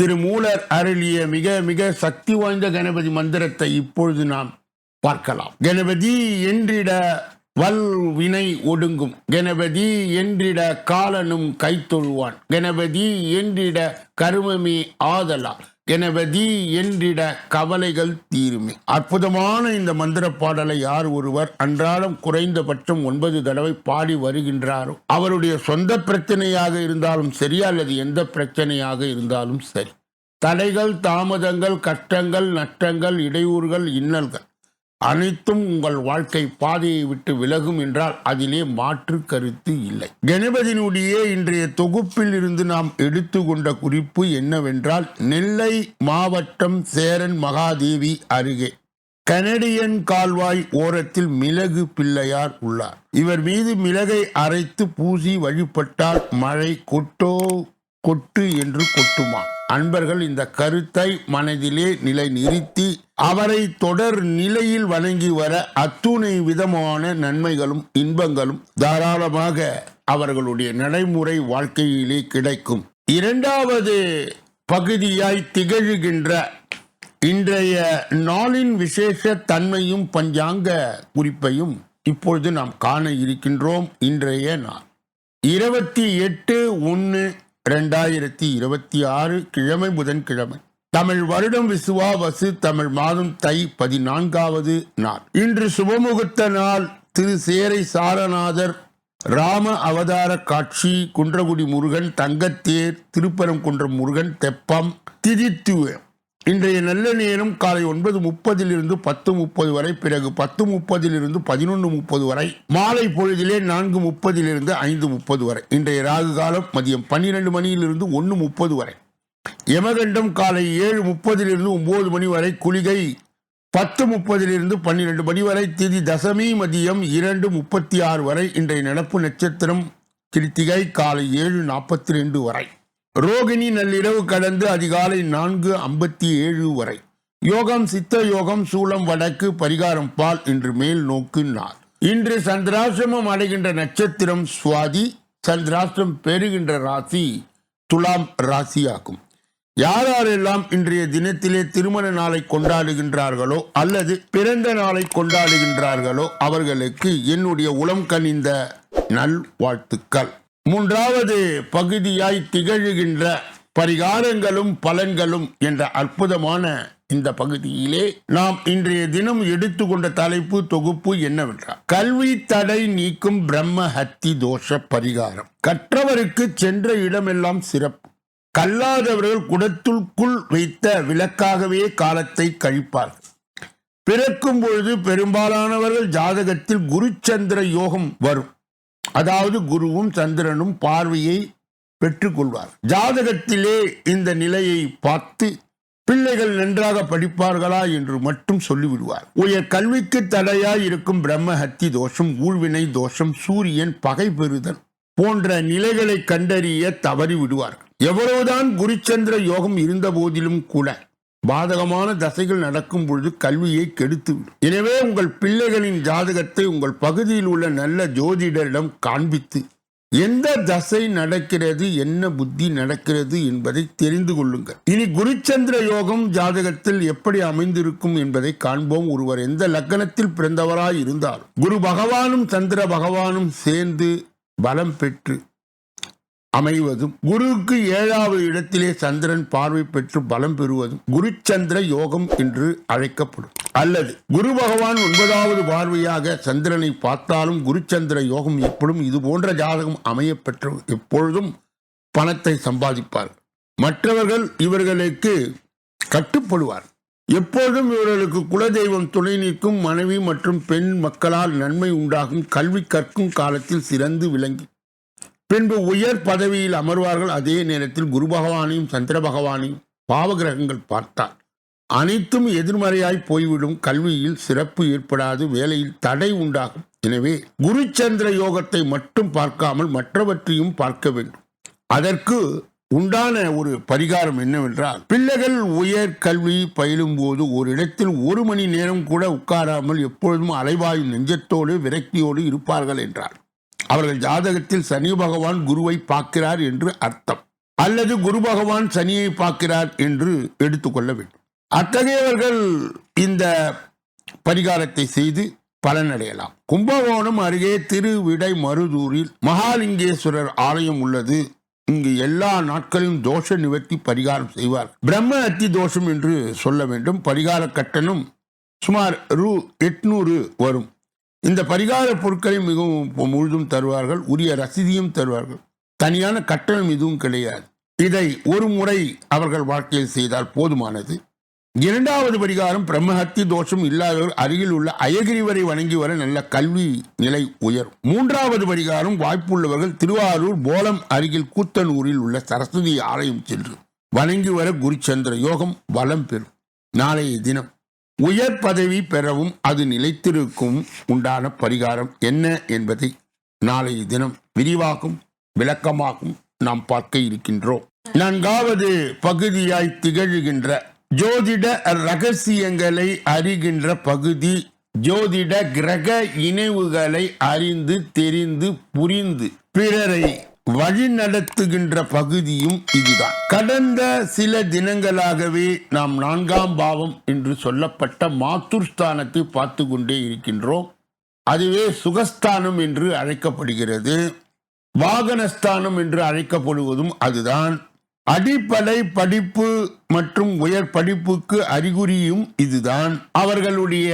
திருமூலர் அருளிய மிக மிக சக்தி வாய்ந்த கணபதி மந்திரத்தை இப்பொழுது நாம் பார்க்கலாம். கணபதி என்றிட வல் வினை ஒடுங்கும். கணபதி என்றிட காலனும் கைத்தொழுவான். கணபதி என்றிட கருமமே ஆதலால். எனவதி என்றிட கவலைகள் தீருமே. அற்புதமான இந்த மந்திர பாடலை யார் ஒருவர் அன்றாடம் குறைந்தபட்சம் ஒன்பது தடவை பாடி வருகின்றாரோ அவருடைய சொந்த பிரச்சனையாக இருந்தாலும் சரி அல்லது எந்த பிரச்சனையாக இருந்தாலும் சரி. தடைகள் தாமதங்கள் கஷ்டங்கள் நஷ்டங்கள் இடையூறுகள் இன்னல்கள். அனைத்தும் உங்கள் வாழ்க்கை பாதையை விட்டு விலகும் என்றால் அதிலே மாற்று கருத்து இல்லை. கணபதியினுடைய இன்றைய தொகுப்பில் இருந்து நாம் எடுத்துக்கொண்ட குறிப்பு என்னவென்றால் நெல்லை மாவட்டம் சேரன் மகாதேவி அருகே கனடியன் கால்வாய் ஓரத்தில் மிளகு பிள்ளையார் உள்ளார். இவர் மீது மிளகை அரைத்து பூசி வழிபட்டால் மழை கொட்டோ கொட்டு என்று கொட்டுமா? அன்பர்கள் இந்த கருத்தை மனதிலே நிலை நிறுத்தி அவரை தொடர் நிலையில் வணங்கி வர அத்துணை விதமான நன்மைகளும் இன்பங்களும் தாராளமாக அவர்களுடைய நடைமுறை வாழ்க்கையிலே கிடைக்கும். இரண்டாவது பகுதியாய் திகழ்கின்ற இன்றைய நாளின் விசேஷ தன்மையும் பஞ்சாங்க குறிப்பையும் இப்பொழுது நாம் காண இருக்கின்றோம். இன்றைய நாள் இருபத்தி எட்டு ஒன்று ரெண்டாயிரத்தி இருபத்தி ஆறு கிழமை புதன்கிழமை. தமிழ் வருடம் விசுவாவசு தமிழ் மாதம் தை பதினான்காவது நாள். இன்று சுபமுகூர்த்த நாள். திரு சேரை சாரநாதர் ராம அவதார காட்சி குன்றகுடி முருகன் தங்கத்தேர் திருப்பரங்குன்றம் முருகன் தெப்பம் திதித்துவ இன்றைய நல்ல நேரம் காலை ஒன்பது முப்பதிலிருந்து பத்து முப்பது வரை பிறகு பத்து முப்பதிலிருந்து பதினொன்று முப்பது வரை மாலை பொழுதிலே நான்கு முப்பதிலிருந்து ஐந்து முப்பது வரை. இன்றைய ராகு காலம் மதியம் பன்னிரெண்டு மணியிலிருந்து ஒன்று முப்பது வரை. யமகண்டம் காலை ஏழு முப்பதிலிருந்து ஒன்பது மணி வரை குளிகை பத்து முப்பதிலிருந்து பன்னிரெண்டு மணி வரை திதி தசமி மதியம் இரண்டு முப்பத்தி ஆறு வரை இன்றைய நடப்பு நட்சத்திரம் கிருத்திகை காலை ஏழு நாற்பத்தி ரெண்டு வரை. ரோகிணி நள்ளிரவு கடந்து அதிகாலை நான்கு ஐம்பத்தி ஏழு வரை. யோகம் சித்த யோகம் சூளம் வடக்கு பரிகாரம் பால் இன்று மேல் நோக்கு நாள். இன்று சந்திராசிரமம் அடைகின்ற நட்சத்திரம் சுவாதி சந்திராசிரம் பெறுகின்ற ராசி துலாம் ராசியாகும். யார் யாரெல்லாம் இன்றைய தினத்திலே திருமண நாளை கொண்டாடுகின்றார்களோ அல்லது பிறந்த நாளை கொண்டாடுகின்றார்களோ அவர்களுக்கு என்னுடைய உளம் கனிந்த நல்வாழ்த்துக்கள். மூன்றாவது பகுதியாய் திகழ்கின்ற பரிகாரங்களும் பலன்களும் என்ற அற்புதமான இந்த பகுதியிலே நாம் இன்றைய தினம் எடுத்துக்கொண்ட தலைப்பு தொகுப்பு என்னவென்றால் கல்வி தடை நீக்கும் பிரம்ம ஹத்தி தோஷ பரிகாரம். கற்றவருக்கு சென்ற இடமெல்லாம் சிறப்பு. கல்லாதவர்கள் குடத்துக்குள் வைத்த விளக்காகவே காலத்தை கழிப்பார்கள். பிறக்கும் பொழுது பெரும்பாலானவர்கள் ஜாதகத்தில் குருச்சந்திர யோகம் வரும். அதாவது குருவும் சந்திரனும் பார்வையை பெற்றுக்கொள்வார் ஜாதகத்திலே இந்த நிலையை பார்த்து பிள்ளைகள் நன்றாக படிப்பார்களா என்று மட்டும் சொல்லிவிடுவார். உயர் கல்விக்கு தடையாய் இருக்கும் பிரம்மஹத்தி தோஷம் ஊழ்வினை தோஷம் சூரியன் பகை பெறுதல் போன்ற நிலைகளை கண்டறிய தவறி விடுவார்கள் எவ்வளவுதான் குருச்சந்திர யோகம் இருந்த போதிலும் கூட பாதகமான தசைகள் நடக்கும் பொழுது கல்வியை கெடுத்துவிடும் எனவே உங்கள் பிள்ளைகளின் ஜாதகத்தை உங்கள் பகுதியில் உள்ள நல்ல ஜோதிடரிடம் காண்பித்து எந்த தசை நடக்கிறது என்ன புத்தி நடக்கிறது என்பதை தெரிந்து கொள்ளுங்கள். இனி குருச்சந்திர யோகம் ஜாதகத்தில் எப்படி அமைந்திருக்கும் என்பதை காண்போம். ஒருவர் எந்த லக்கணத்தில் பிறந்தவராய் இருந்தாலும் குரு பகவானும் சந்திர பகவானும் சேர்ந்து பலம் பெற்று அமைவதும் குருவுக்கு ஏழாவது இடத்திலே சந்திரன் பார்வை பெற்று பலம் பெறுவதும் குருச்சந்திர யோகம் என்று அழைக்கப்படும். அல்லது குரு பகவான் ஒன்பதாவது பார்வையாக சந்திரனை பார்த்தாலும் குருச்சந்திர யோகம் எப்படும் இது போன்ற ஜாதகம் அமைய பெற்று எப்பொழுதும் பணத்தை சம்பாதிப்பார். மற்றவர்கள் இவர்களுக்கு கட்டுப்படுவார். எப்பொழுதும் இவர்களுக்கு குலதெய்வம் துணை நிற்கும் மனைவி மற்றும் பெண் மக்களால் நன்மை உண்டாகும் கல்வி கற்கும் காலத்தில் சிறந்து விளங்கி பின்பு உயர் பதவியில் அமர்வார்கள். அதே நேரத்தில் குரு பகவானையும் சந்திர பகவானையும் பாவகிரகங்கள் பார்த்தார். அனைத்தும் எதிர்மறையாய் போய்விடும். கல்வியில் சிறப்பு ஏற்படாது. வேலையில் தடை உண்டாகும். எனவே குருச்சந்திர யோகத்தை மட்டும் பார்க்காமல் மற்றவற்றையும் பார்க்க வேண்டும். அதற்கு உண்டான ஒரு பரிகாரம் என்னவென்றால் பிள்ளைகள் உயர் கல்வி பயிலும் போது ஒரு இடத்தில் ஒரு மணி நேரம் கூட உட்காராமல் எப்பொழுதும் அலைவாயும் நெஞ்சத்தோடு விரக்தியோடு இருப்பார்கள் என்றார். அவர்கள் ஜாதகத்தில் சனி பகவான் குருவை பார்க்கிறார் என்று அர்த்தம். அல்லது குரு பகவான் சனியை பார்க்கிறார் என்று எடுத்துக்கொள்ள வேண்டும். அத்தகையவர்கள் இந்த பரிகாரத்தை செய்து பலனடையலாம். கும்பகோணம் அருகே திருவிடை மருதூரில் மகாலிங்கேஸ்வரர் ஆலயம் உள்ளது. இங்கு எல்லா நாட்களிலும் தோஷ நிவர்த்தி பரிகாரம் செய்வார். பிரம்ம அத்தி தோஷம் என்று சொல்ல வேண்டும். பரிகார கட்டணம் சுமார் ரூ எட்நூறு வரும். இந்த பரிகார பொருட்களை மிகவும் முழுதும் தருவார்கள் உரிய ரசீதியும் தருவார்கள். தனியான கட்டணம் எதுவும் கிடையாது. இதை ஒரு முறை அவர்கள் வாழ்க்கையில் செய்தால் போதுமானது. இரண்டாவது பரிகாரம் பிரம்மஹத்தி தோஷம் இல்லாதவர் அருகில் உள்ள அயகிரிவரை வணங்கி வர நல்ல கல்வி நிலை உயரும். மூன்றாவது பரிகாரம் வாய்ப்புள்ளவர்கள் திருவாரூர் போலம் அருகில் கூத்தனூரில் உள்ள சரஸ்வதி ஆலயம் சென்று வணங்கி வர குருச்சந்திர யோகம் வளம் பெறும். நாளைய தினம். உயர் பதவி பெறவும் அது நிலைத்திருக்கும் உண்டான பரிகாரம் என்ன என்பதை நாளைய தினம் விரிவாகும் விளக்கமாகும் நாம் பார்க்க இருக்கின்றோம். நான்காவது பகுதியாய் திகழ்கின்ற ஜோதிட ரகசியங்களை அறிகின்ற பகுதி ஜோதிட கிரக இணைவுகளை அறிந்து தெரிந்து புரிந்து பிறரை வழிநடத்துகின்ற பகுதியும் இதுதான். கடந்த சில தினங்களாகவே நாம் நான்காம் பாவம் என்று சொல்லப்பட்ட மாத்துர்ஸ்தானத்தை பார்த்து கொண்டே இருக்கின்றோம். அதுவே சுகஸ்தானம் என்று அழைக்கப்படுகிறது. வாகனஸ்தானம் என்று அழைக்கப்படுவதும் அதுதான். அடிப்படை படிப்பு மற்றும் உயர் படிப்புக்கு அறிகுறியும் இதுதான். அவர்களுடைய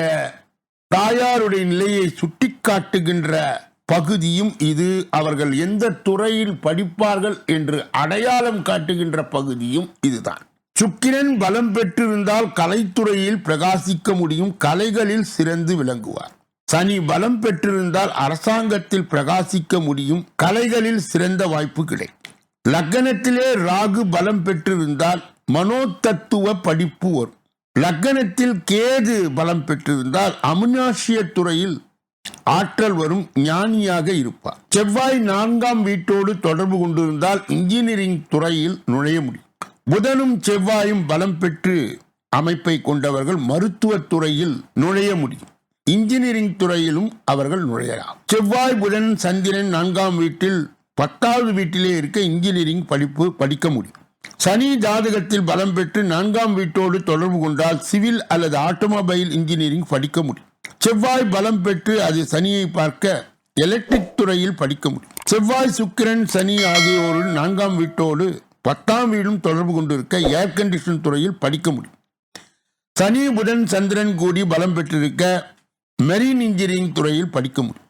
தாயாருடைய நிலையை சுட்டிக்காட்டுகின்ற பகுதியும் இது. அவர்கள் எந்த துறையில் படிப்பார்கள் என்று அடையாளம் காட்டுகின்ற பகுதியும் இதுதான். சுக்கிரன் பலம் பெற்றிருந்தால் கலைத்துறையில் பிரகாசிக்க முடியும். கலைகளில் சிறந்து விளங்குவார். சனி பலம் பெற்றிருந்தால் அரசாங்கத்தில் பிரகாசிக்க முடியும். கலைகளில் சிறந்த வாய்ப்பு கிடைக்கும். லக்கணத்திலே ராகு பலம் பெற்றிருந்தால் மனோதத்துவ படிப்பு வரும். லக்கணத்தில் கேது பலம் பெற்றிருந்தால் அமுனாசிய துறையில் ஆற்றல் வரும் ஞானியாக இருப்பார். செவ்வாய் நான்காம் வீட்டோடு தொடர்பு கொண்டிருந்தால் இன்ஜினியரிங் துறையில் நுழைய முடியும். புதனும் செவ்வாயும் பலம் பெற்று அமைப்பை கொண்டவர்கள் மருத்துவத் துறையில் நுழைய முடியும். இன்ஜினியரிங் துறையிலும் அவர்கள் நுழையலாம். செவ்வாய் புதன் சந்திரன் நான்காம் வீட்டில் பத்தாவது வீட்டிலே இருக்க இன்ஜினியரிங் படிப்பு படிக்க முடியும். சனி ஜாதகத்தில் பலம் பெற்று நான்காம் வீட்டோடு தொடர்பு கொண்டால் சிவில் அல்லது ஆட்டோமொபைல் இன்ஜினியரிங் படிக்க முடியும். செவ்வாய் பலம் பெற்று அது சனியை பார்க்க எலக்ட்ரிக் துறையில் படிக்க முடியும். செவ்வாய் சுக்கிரன் சனி ஆகியோரின் நான்காம் வீட்டோடு பத்தாம் வீடும் தொடர்பு கொண்டிருக்க ஏர் கண்டிஷன் துறையில் படிக்க முடியும். சனி புதன் சந்திரன் கூடி பலம் பெற்றிருக்க மெரீன் இன்ஜினியரிங் துறையில் படிக்க முடியும்.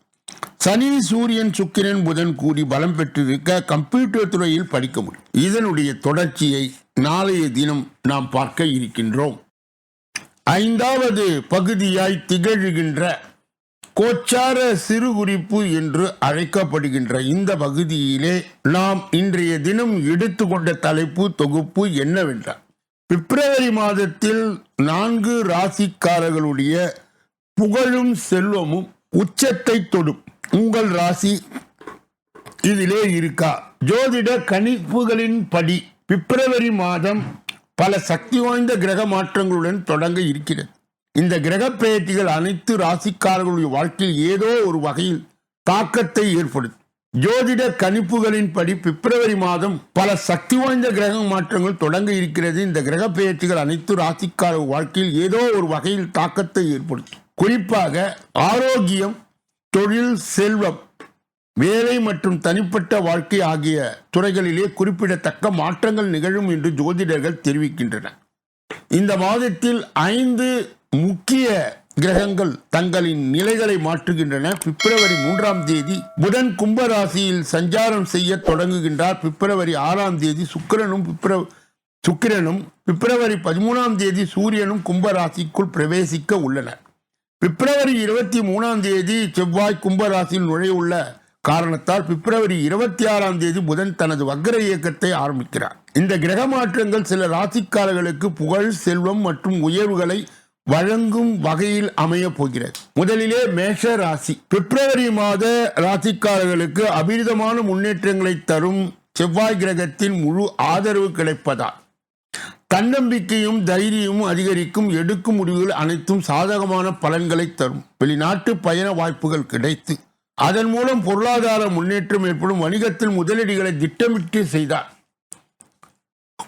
சனி சூரியன் சுக்கிரன் புதன் கூடி பலம் பெற்றிருக்க கம்ப்யூட்டர் துறையில் படிக்க முடியும். இதனுடைய தொடர்ச்சியை நாளைய தினம் நாம் பார்க்க இருக்கின்றோம். ஐந்தாவது பகுதியாய் திகழ்கின்ற கோச்சார சிறு குறிப்பு என்று அழைக்கப்படுகின்ற இந்த பகுதியிலே நாம் இன்றைய தினம் எடுத்துக்கொண்ட தலைப்பு தொகுப்பு என்னவென்றால் பிப்ரவரி மாதத்தில் நான்கு ராசிக்காரர்களுடைய புகழும் செல்வமும் உச்சத்தை தொடும். உங்கள் ராசி இதிலே இருக்கா? ஜோதிட கணிப்புகளின் படி பிப்ரவரி மாதம் பல சக்தி வாய்ந்த கிரக மாற்றங்களுடன் தொடங்க இருக்கிறது. இந்த கிரக பெயர்ச்சிகள் அனைத்து ராசிக்காரர்களுடைய வாழ்க்கையில் ஏதோ ஒரு வகையில் தாக்கத்தை ஏற்படுத்தும். ஜோதிட கணிப்புகளின்படி பிப்ரவரி மாதம் பல சக்தி வாய்ந்த கிரக மாற்றங்கள் தொடங்க இருக்கிறது. இந்த கிரக பெயர்ச்சிகள் அனைத்து ராசிக்கார வாழ்க்கையில் ஏதோ ஒரு வகையில் தாக்கத்தை ஏற்படுத்தும். குறிப்பாக ஆரோக்கியம் தொழில் செல்வம் வேலை மற்றும் தனிப்பட்ட வாழ்க்கை ஆகிய துறைகளிலே குறிப்பிடத்தக்க மாற்றங்கள் நிகழும் என்று ஜோதிடர்கள் தெரிவிக்கின்றனர். இந்த மாதத்தில் ஐந்து முக்கிய கிரகங்கள் தங்களின் நிலைகளை மாற்றுகின்றன. பிப்ரவரி மூன்றாம் தேதி புதன் கும்ப ராசியில் சஞ்சாரம் செய்ய தொடங்குகின்றார். பிப்ரவரி ஆறாம் தேதி சுக்கிரனும் பிப்ர சுக்கிரனும் பிப்ரவரி பதிமூணாம் தேதி சூரியனும் கும்ப ராசிக்குள் பிரவேசிக்க உள்ளனர். பிப்ரவரி இருபத்தி மூணாம் தேதி செவ்வாய் கும்ப ராசியில் நுழையுள்ள காரணத்தால் பிப்ரவரி இருபத்தி ஆறாம் தேதி புதன் தனது வக்ர இயக்கத்தை ஆரம்பிக்கிறார். இந்த கிரக மாற்றங்கள் சில ராசிக்காரர்களுக்கு புகழ் செல்வம் மற்றும் உயர்வுகளை வழங்கும் வகையில் அமைய போகிறது. முதலிலே மேஷ ராசி. பிப்ரவரி மாத ராசிக்காரர்களுக்கு அபிரிதமான முன்னேற்றங்களை தரும் செவ்வாய் கிரகத்தின் முழு ஆதரவு கிடைப்பதால். தன்னம்பிக்கையும் தைரியமும் அதிகரிக்கும் எடுக்கும் முடிவுகள் அனைத்தும் சாதகமான பலன்களை தரும். வெளிநாட்டு பயண வாய்ப்புகள் கிடைத்து அதன் மூலம் பொருளாதார முன்னேற்றம் ஏற்படும். வணிகத்தில் முதலீடுகளை திட்டமிட்டு செய்தார்.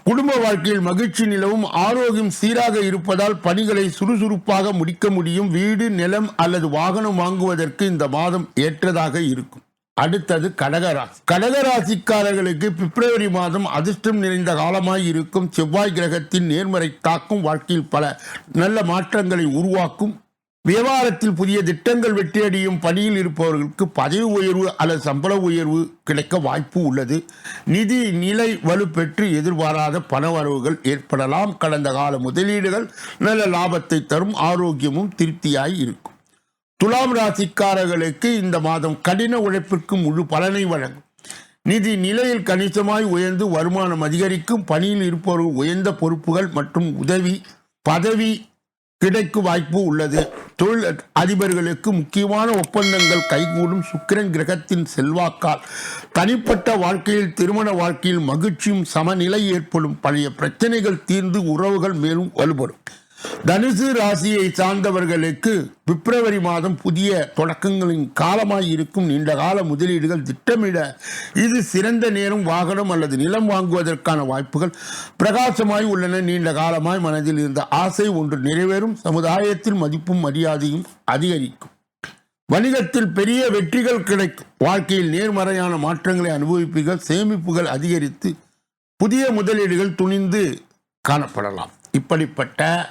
குடும்ப வாழ்க்கையில் மகிழ்ச்சி நிலவும். ஆரோக்கியம் சீராக இருப்பதால் பணிகளை சுறுசுறுப்பாக முடிக்க முடியும். வீடு நிலம் அல்லது வாகனம் வாங்குவதற்கு இந்த மாதம் ஏற்றதாக இருக்கும். அடுத்தது கடகராசி. கடகராசிக்காரர்களுக்கு பிப்ரவரி மாதம் அதிர்ஷ்டம் நிறைந்த காலமாய் இருக்கும். செவ்வாய் கிரகத்தின் நேர்மறை தாக்கும் வாழ்க்கையில் பல நல்ல மாற்றங்களை உருவாக்கும். வியாபாரத்தில் புதிய திட்டங்கள் வெற்றியடையும் பணியில் இருப்பவர்களுக்கு பதவி உயர்வு அல்லது சம்பள உயர்வு கிடைக்க வாய்ப்பு உள்ளது. நிதி நிலை வலுப்பெற்று எதிர்பாராத பணவரவுகள் ஏற்படலாம். கடந்த கால முதலீடுகள் நல்ல லாபத்தை தரும் ஆரோக்கியமும் திருப்தியாய் இருக்கும். துலாம் ராசிக்காரர்களுக்கு இந்த மாதம் கடின உழைப்பிற்கு முழு பலனை வழங்கும். நிதி நிலையில் கணிசமாய் உயர்ந்து வருமானம் அதிகரிக்கும். பணியில் இருப்பவர்கள் உயர்ந்த பொறுப்புகள் மற்றும் உதவி பதவி கிடைக்கும் வாய்ப்பு உள்ளது. தொழில் அதிபர்களுக்கு முக்கியமான ஒப்பந்தங்கள் கைகூடும் சுக்கிரன் கிரகத்தின் செல்வாக்கால். தனிப்பட்ட வாழ்க்கையில் திருமண வாழ்க்கையில் மகிழ்ச்சியும் சமநிலை ஏற்படும். பழைய பிரச்சனைகள் தீர்ந்து உறவுகள் மேலும் வலுப்படும் தனுசு ராசியை சார்ந்தவர்களுக்கு பிப்ரவரி மாதம் புதிய தொடக்கங்களின் காலமாய் இருக்கும் நீண்ட கால முதலீடுகள் திட்டமிட இது சிறந்த நேரம் வாகனம் அல்லது நிலம் வாங்குவதற்கான வாய்ப்புகள் பிரகாசமாய் உள்ளன. நீண்ட காலமாய் மனதில் இருந்த ஆசை ஒன்று நிறைவேறும். சமுதாயத்தில் மதிப்பும் மரியாதையும் அதிகரிக்கும். வணிகத்தில் பெரிய வெற்றிகள் கிடைக்கும். வாழ்க்கையில் நேர்மறையான மாற்றங்களை அனுபவிப்பீர்கள். சேமிப்புகள் அதிகரித்து புதிய முதலீடுகள் துணிந்து காணப்படலாம். இப்படிப்பட்ட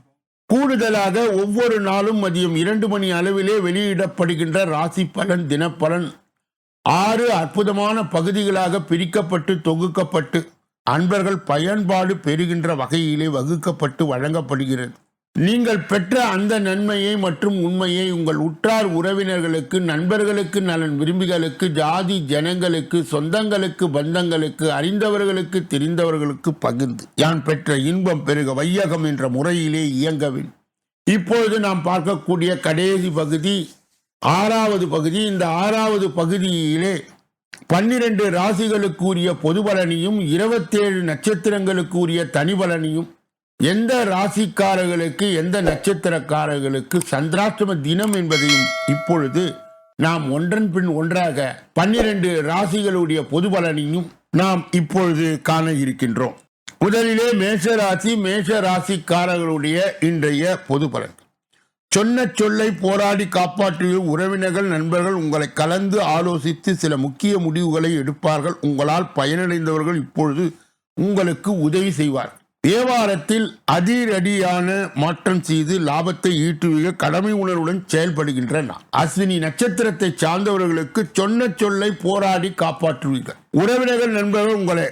கூடுதலாக ஒவ்வொரு நாளும் மதியம் இரண்டு மணி அளவிலே வெளியிடப்படுகின்ற ராசி பலன் தினப்பலன் ஆறு அற்புதமான பகுதிகளாக பிரிக்கப்பட்டு தொகுக்கப்பட்டு அன்பர்கள் பயன்பாடு பெறுகின்ற வகையிலே வகுக்கப்பட்டு வழங்கப்படுகிறது. நீங்கள் பெற்ற அந்த நன்மையை மற்றும் உண்மையை உங்கள் உற்றார் உறவினர்களுக்கு நண்பர்களுக்கு நலன் விரும்பிகளுக்கு ஜாதி ஜனங்களுக்கு சொந்தங்களுக்கு பந்தங்களுக்கு அறிந்தவர்களுக்கு தெரிந்தவர்களுக்கு பகிர்ந்து. யான் பெற்ற இன்பம் பெருக வையகம் என்ற முறையிலே இயங்கவின். இப்பொழுது நாம் பார்க்கக்கூடிய கடைசி பகுதி ஆறாவது பகுதி. இந்த ஆறாவது பகுதியிலே பன்னிரண்டு ராசிகளுக்கு உரிய பொது பலனையும் இருபத்தேழு நட்சத்திரங்களுக்கு உரிய தனி பலனையும் எந்த ராசிக்காரர்களுக்கு எந்த நட்சத்திரக்காரர்களுக்கு சந்திராஷ்டம தினம் என்பதையும் இப்பொழுது நாம் ஒன்றன் பின் ஒன்றாக பன்னிரண்டு ராசிகளுடைய பொது பலனையும் நாம் இப்பொழுது காண இருக்கின்றோம். முதலிலே மேஷ ராசி மேஷ ராசிக்காரர்களுடைய இன்றைய பொது பலன். சொன்ன சொல்லை போராடி காப்பாற்றிய உறவினர்கள் நண்பர்கள் உங்களை கலந்து ஆலோசித்து சில முக்கிய முடிவுகளை எடுப்பார்கள். உங்களால் பயனடைந்தவர்கள் இப்பொழுது உங்களுக்கு உதவி செய்வார் வியாபாரத்தில் அதிரடியான மாற்றம் செய்து லாபத்தை ஈட்டுவிக்க கடமை உணர்வுடன் செயல்படுகின்ற நான் அஸ்வினி நட்சத்திரத்தை சார்ந்தவர்களுக்கு சொன்ன சொல்லை போராடி காப்பாற்றுவீர்கள். உறவினர்கள் நண்பர்கள் உங்களை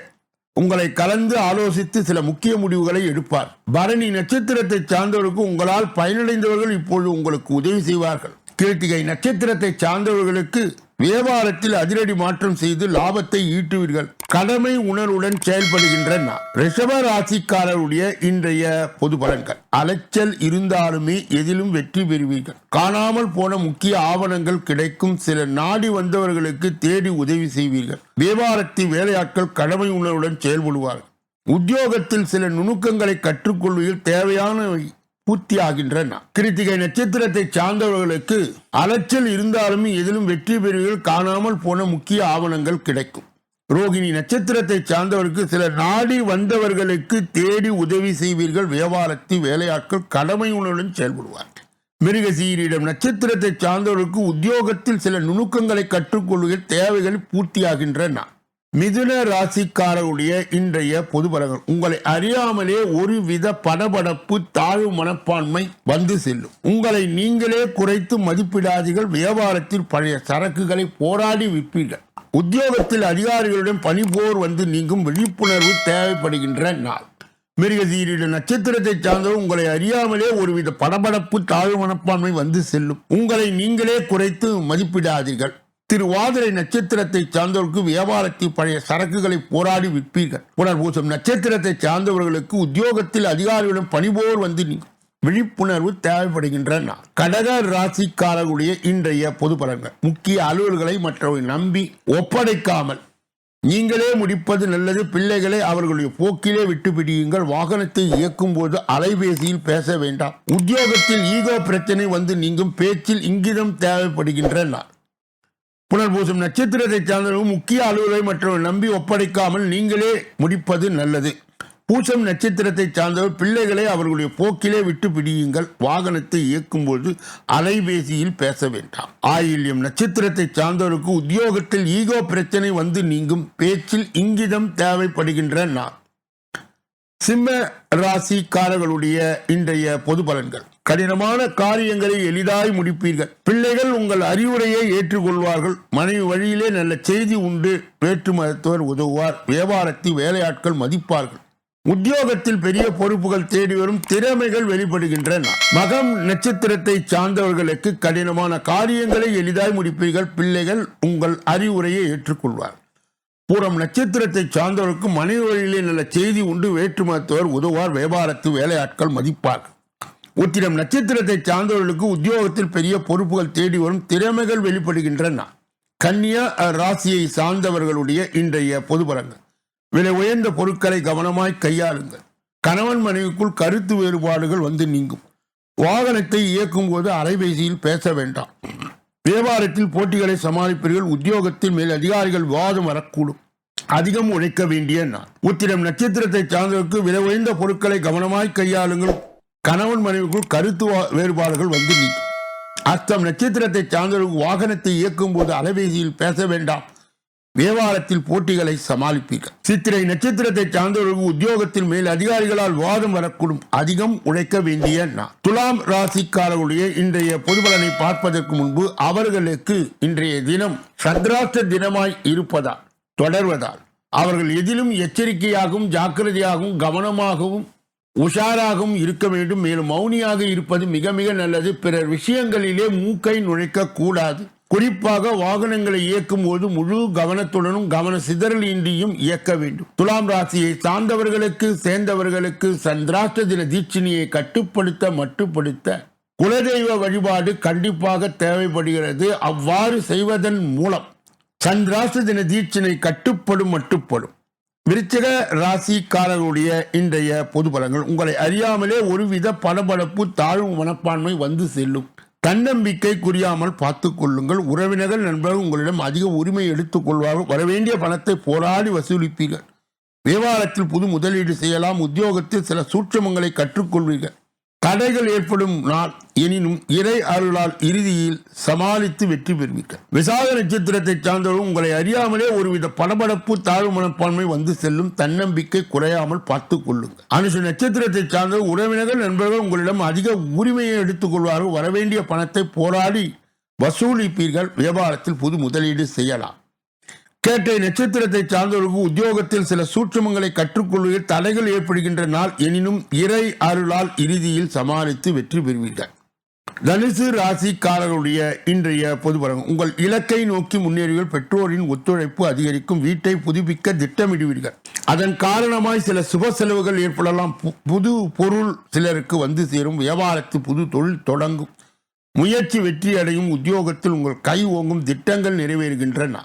உங்களை கலந்து ஆலோசித்து சில முக்கிய முடிவுகளை எடுப்பார். பரணி நட்சத்திரத்தை சார்ந்தவர்களுக்கு உங்களால் பயனடைந்தவர்கள் இப்பொழுது உங்களுக்கு உதவி செய்வார்கள். கிருத்திகை நட்சத்திரத்தை சார்ந்தவர்களுக்கு வியாபாரத்தில் அதிரடி மாற்றம் செய்து லாபத்தை ஈட்டுவீர்கள். கடமை உணர்வுடன் செயல்படுகின்ற நான் ரிஷப ராசிக்காரருடைய இன்றைய பொது பலன்கள். அலைச்சல் இருந்தாலுமே எதிலும் வெற்றி பெறுவீர்கள். காணாமல் போன முக்கிய ஆவணங்கள் கிடைக்கும். சில நாடி வந்தவர்களுக்கு தேடி உதவி செய்வீர்கள். வியாபாரத்தில் வேலையாட்கள் கடமை உணர்வுடன் செயல்படுவார்கள். உத்தியோகத்தில் சில நுணுக்கங்களை கற்றுக்கொள்வதில் தேவையான பூர்த்தியாகின்றன. கிருத்திகை நட்சத்திரத்தை சார்ந்தவர்களுக்கு அலைச்சல் இருந்தாலும் எதிலும் வெற்றி பெறுவீர்கள். காணாமல் போன முக்கிய ஆவணங்கள் கிடைக்கும். ரோகிணி நட்சத்திரத்தை சார்ந்தவருக்கு சில நாடி வந்தவர்களுக்கு தேடி உதவி செய்வீர்கள். வியாபாரத்தில் வேலையாட்கள் கடமை உணர்வுடன் செயல்படுவார்கள். மிருகசீரிடம் நட்சத்திரத்தை சார்ந்தவர்களுக்கு உத்தியோகத்தில் சில நுணுக்கங்களை கற்றுக்கொள்ளுகிற தேவைகள் பூர்த்தியாகின்றன. மிதுன ராசிக்காரருடைய இன்றைய பொது பலங்கள் உங்களை அறியாமலே ஒரு வித படபடப்பு தாழ்வு மனப்பான்மை வந்து செல்லும். உங்களை நீங்களே குறைத்து மதிப்பிடாதீர்கள். வியாபாரத்தில் பழைய சரக்குகளை போராடி விற்பீர்கள். உத்தியோகத்தில் அதிகாரிகளுடன் பணிபோர் வந்து நீங்கும் விழிப்புணர்வு தேவைப்படுகின்ற நாள். மிருகசீரிட நட்சத்திரத்தை சார்ந்தவர் உங்களை அறியாமலே ஒருவித படபடப்பு தாழ்வு மனப்பான்மை வந்து செல்லும். உங்களை நீங்களே குறைத்து மதிப்பிடாதீர்கள். திருவாதிரை நட்சத்திரத்தை சார்ந்தவர்களுக்கு வியாபாரத்தில் பழைய சரக்குகளை போராடி விற்பீர்கள். புனர்பூசம் நட்சத்திரத்தை சார்ந்தவர்களுக்கு உத்தியோகத்தில் அதிகாரிகளிடம் பணிபோர் வந்து விழிப்புணர்வு தேவைப்படுகின்றன. கடக ராசிக்காரர்களுடைய இன்றைய பொது பலன்கள். முக்கிய அலுவல்களை மற்றவை நம்பி ஒப்படைக்காமல் நீங்களே முடிப்பது நல்லது பிள்ளைகளை அவர்களுடைய போக்கிலே விட்டு பிடியுங்கள். வாகனத்தை இயக்கும் போது அலைபேசியில் பேச வேண்டாம். உத்தியோகத்தில் ஈகோ பிரச்சனை வந்து நீங்கும் பேச்சில் இங்கிதம் தேவைப்படுகின்றன. புனர்பூசம் நட்சத்திரத்தை சார்ந்தவர்கள் முக்கிய அலுவலை மற்றும் நம்பி ஒப்படைக்காமல் நீங்களே முடிப்பது நல்லது. பூசம் நட்சத்திரத்தை சார்ந்தவர் பிள்ளைகளை அவர்களுடைய போக்கிலே விட்டு பிடியுங்கள். வாகனத்தை இயக்கும்போது அலைபேசியில் பேச வேண்டாம். ஆயில்யம் நட்சத்திரத்தை சார்ந்தவருக்கு உத்தியோகத்தில் ஈகோ பிரச்சனை வந்து நீங்கும். பேச்சில் இங்கிதம் தேவைப்படுகின்ற நான் சிம்ம ராசிக்காரர்களுடைய இன்றைய பொது பலன்கள். கடினமான காரியங்களை எளிதாய் முடிப்பீர்கள். பிள்ளைகள் உங்கள் அறிவுரையை ஏற்றுக்கொள்வார்கள். மனைவி வழியிலே நல்ல செய்தி உண்டு. வேற்று மதத்தவர் உதவுவார். வியாபாரத்தில் வேலையாட்கள் மதிப்பார்கள். உத்தியோகத்தில் பெரிய பொறுப்புகள் தேடி வரும் திறமைகள் வெளிப்படுகின்றன. மகம் நட்சத்திரத்தை சார்ந்தவர்களுக்கு கடினமான காரியங்களை எளிதாய் முடிப்பீர்கள். பிள்ளைகள் உங்கள் அறிவுரையை ஏற்றுக்கொள்வார். பூரம் நட்சத்திரத்தை சார்ந்தவருக்கு மனைவி வழியிலே நல்ல செய்தி உண்டு. வேற்று மதத்தவர் உதவுவார். வியாபாரத்து வேலையாட்கள் மதிப்பார்கள். உத்திரம் நட்சத்திரத்தை சார்ந்தவர்களுக்கு உத்தியோகத்தில் பெரிய பொறுப்புகள் தேடி வரும் திறமைகள் வெளிப்படுகின்றன. கன்னியா ராசியை சார்ந்தவர்களுடைய இன்றைய பொது விலை உயர்ந்த பொருட்களை கவனமாய் கையாளுங்கள். கணவன் மனைவிக்குள் கருத்து வேறுபாடுகள் வந்து நீங்கும். வாகனத்தை இயக்கும் போது அலைபேசியில் பேச வேண்டாம். வியாபாரத்தில் போட்டிகளை சமாளிப்பீர்கள். உத்தியோகத்தில் மேல் அதிகாரிகள் விவாதம் வரக்கூடும். அதிகம் உழைக்க வேண்டிய நான் உத்திரம் நட்சத்திரத்தை சார்ந்தவருக்கு விலை உயர்ந்த பொருட்களை கவனமாய் கையாளுங்கள். கணவன் மனைவிக்குள் கருத்து வேறுபாடுகள் வந்து நீங்கும் அஸ்தம் நட்சத்திரத்தை சார்ந்தவர்கள் வாகனத்தை இயக்கும் போது அலைபேசியில் பேச வேண்டாம். வியாபாரத்தில் போட்டிகளை சமாளிப்பீர்கள். சித்திரை நட்சத்திரத்தை சார்ந்தவர்கள் உத்தியோகத்தில் மேல் அதிகாரிகளால் வாதம் வரக்கூடும். அதிகம் உழைக்க வேண்டிய நான் துலாம் ராசிக்காரர்களுடைய இன்றைய பொதுபலனை பார்ப்பதற்கு முன்பு அவர்களுக்கு இன்றைய தினம் சந்திராஷ்ட தினமாய் இருப்பதால் தொடர்வதால் அவர்கள் எதிலும் எச்சரிக்கையாகவும் ஜாக்கிரதையாகவும் கவனமாகவும் உஷாராகவும் இருக்க வேண்டும். மேலும் மௌனியாக இருப்பது மிக மிக நல்லது. பிறர் விஷயங்களிலே மூக்கை நுழைக்க கூடாது. குறிப்பாக வாகனங்களை இயக்கும் போது முழு கவனத்துடனும் கவன சிதறல் இன்றியும் இயக்க வேண்டும். துலாம் ராசியை சார்ந்தவர்களுக்கு சேர்ந்தவர்களுக்கு சந்திராஷ்ட தின தீட்சினியை கட்டுப்படுத்த மட்டுப்படுத்த குலதெய்வ வழிபாடு கண்டிப்பாக தேவைப்படுகிறது. அவ்வாறு செய்வதன் மூலம் சந்திராஷ்ட தின தீட்சிணை கட்டுப்படும் மட்டுப்படும். விருச்சிக ராசிக்காரர்களுடைய இன்றைய பொது பலங்கள் உங்களை அறியாமலே ஒருவித படபடப்பு தாழ்வு மனப்பான்மை வந்து செல்லும். தன்னம்பிக்கை குறியாமல் பார்த்து கொள்ளுங்கள். உறவினர்கள் நண்பர்கள் உங்களிடம் அதிக உரிமை எடுத்துக்கொள்வார்கள் வரவேண்டிய பணத்தை போராடி வசூலிப்பீர்கள். வியாபாரத்தில் புது முதலீடு செய்யலாம். உத்தியோகத்தில் சில சூட்சமங்களை கற்றுக்கொள்வீர்கள். தடைகள் ஏற்படும் நாள் எனினும் இறை அருளால் இறுதியில் சமாளித்து வெற்றி பெறுவீர்கள். விசாக நட்சத்திரத்தை சார்ந்தவர்கள் உங்களை அறியாமலே ஒருவித படபடப்பு தாழ்வு மனப்பான்மை வந்து செல்லும் தன்னம்பிக்கை குறையாமல் பார்த்துக் கொள்ளுங்கள். அனுஷ நட்சத்திரத்தை சார்ந்த உறவினர்கள் நண்பர்கள் உங்களிடம் அதிக உரிமையை எடுத்துக் கொள்வார்கள். வரவேண்டிய பணத்தை போராடி வசூலிப்பீர்கள். வியாபாரத்தில் புது முதலீடு செய்யலாம். சேட்டை நட்சத்திரத்தை சார்ந்தவர்களுக்கு உத்தியோகத்தில் சில சூட்சமங்களை கற்றுக்கொள்வதில் தடைகள் ஏற்படுகின்ற நாள் எனினும் இறை அருளால் இறுதியில் சமாளித்து வெற்றி பெறுவீர்கள். தனுசு ராசிக்காரர்களுடைய இன்றைய பொதுபலம் உங்கள் இலக்கை நோக்கி முன்னேறிகள் பெற்றோரின் ஒத்துழைப்பு அதிகரிக்கும் வீட்டை புதுப்பிக்க திட்டமிடுவீர்கள். அதன் காரணமாய் சில சுப செலவுகள் ஏற்படலாம். பு- புது பொருள் சிலருக்கு வந்து சேரும். வியாபாரத்து புது தொழில் தொடங்கும். முயற்சி வெற்றி அடையும் உத்தியோகத்தில் உங்கள் கை ஓங்கும் திட்டங்கள் நிறைவேறுகின்றன.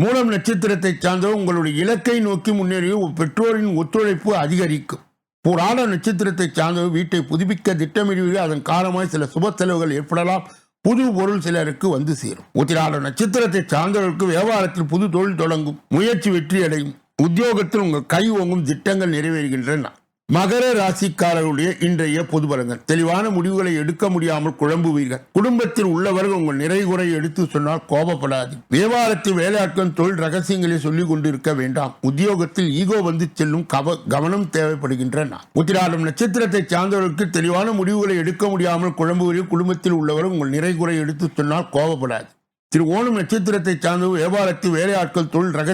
மூலம் நட்சத்திரத்தை சார்ந்தவர் உங்களுடைய இலக்கை நோக்கி முன்னேறிய பெற்றோரின் ஒத்துழைப்பு அதிகரிக்கும். புராண நட்சத்திரத்தை சார்ந்தவர் வீட்டை புதுப்பிக்க திட்டமிடுவீர்கள். அதன் காரணமாக சில சுப செலவுகள் ஏற்படலாம். புது பொருள் சிலருக்கு வந்து சேரும். உத்திராட நட்சத்திரத்தை சார்ந்தவர்களுக்கு வியாபாரத்தில் புது தொழில் தொடங்கும். முயற்சி வெற்றி அடையும் உத்தியோகத்தில் உங்கள் கை ஓங்கும் திட்டங்கள் நிறைவேறுகின்றன. மகர ராசிக்காரர்களுடைய இன்றைய பொது பலங்கள் தெளிவான முடிவுகளை எடுக்க முடியாமல் குழம்புவீர்கள். குடும்பத்தில் உள்ளவர்கள் உங்கள் நிறைகுறை எடுத்து சொன்னால் கோபப்படாது வியாபாரத்தில் வேலையாட்கள் தொழில் ரகசியங்களை சொல்லிக் கொண்டிருக்க வேண்டாம். உத்தியோகத்தில் ஈகோ வந்து செல்லும் கவ கவனம் தேவைப்படுகின்றன. உத்திராடம் நட்சத்திரத்தை சார்ந்தவர்களுக்கு தெளிவான முடிவுகளை எடுக்க முடியாமல் குழம்புவீர்கள். குடும்பத்தில் உள்ளவர்கள் உங்கள் நிறைகுறை எடுத்து சொன்னால் கோபப்படாது திரு ஓணம் நட்சத்திரத்தை சார்ந்த வியாபாரத்தில் வேலையாட்கள் தொழில் ரக